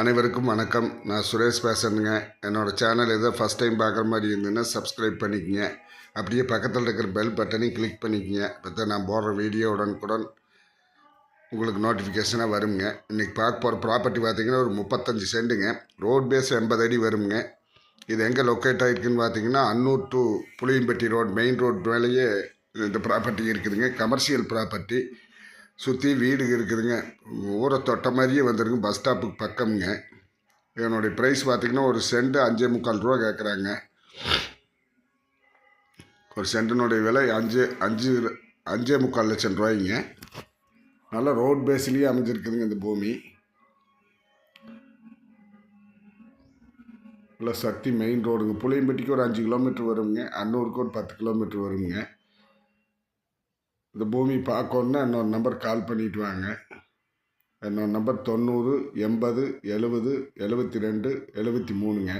அனைவருக்கும் வணக்கம். நான் சுரேஷ் பேசுறேனுங்க. என்னோடய சேனல் ஏதோ ஃபஸ்ட் டைம் பார்க்குற மாதிரி இருந்ததுன்னா சப்ஸ்கிரைப் பண்ணிக்கங்க. அப்படியே பக்கத்தில் இருக்கிற பெல் பட்டனையும் கிளிக் பண்ணிக்கங்க. இப்போ தான் நான் போடுற வீடியோ உடனுக்குடன் உங்களுக்கு நோட்டிஃபிகேஷனாக வருங்க. இன்றைக்கி பார்க்க போகிற ப்ராப்பர்ட்டி பார்த்தீங்கன்னா ஒரு முப்பத்தஞ்சு சென்ட்டுங்க ரோட் பேஸ் எண்பது அடி வருங்க. இது எங்கே லொக்கேட் ஆகிருக்குன்னு பார்த்தீங்கன்னா Annur to Puliyampatti road main road மேலேயே இந்த ப்ராப்பர்ட்டி இருக்குதுங்க. கமர்ஷியல் ப்ராப்பர்ட்டி சுற்றி வீடு இருக்குதுங்க. ஊரை தொட்ட மாதிரியே வந்துருங்க பஸ் ஸ்டாப்புக்கு பக்கம்ங்க. இதனுடைய ப்ரைஸ் பார்த்திங்கன்னா ஒரு சென்ட் அஞ்சே முக்கால் ரூபா கேட்குறாங்க ஒரு சென்டினுடைய விலை அஞ்சு அஞ்சு அஞ்சே முக்கால் லட்சம் ரூபாய்ங்க. நல்லா ரோட் பேஸ்லேயே அமைஞ்சிருக்குதுங்க இந்த பூமி. நல்லா சக்தி மெயின் ரோடுங்க புளியம்பட்டிக்கு ஒரு அஞ்சு கிலோமீட்டர் வருங்க அன்னூருக்கு ஒரு பத்து கிலோமீட்டர் வருங்க இந்த பூமி பார்க்கணுன்னா இன்னொரு நம்பர் கால் பண்ணிட்டு வாங்க. என்னோடய நம்பர் தொண்ணூறு எண்பது எழுபது எழுபத்தி ரெண்டு எழுபத்தி மூணுங்க.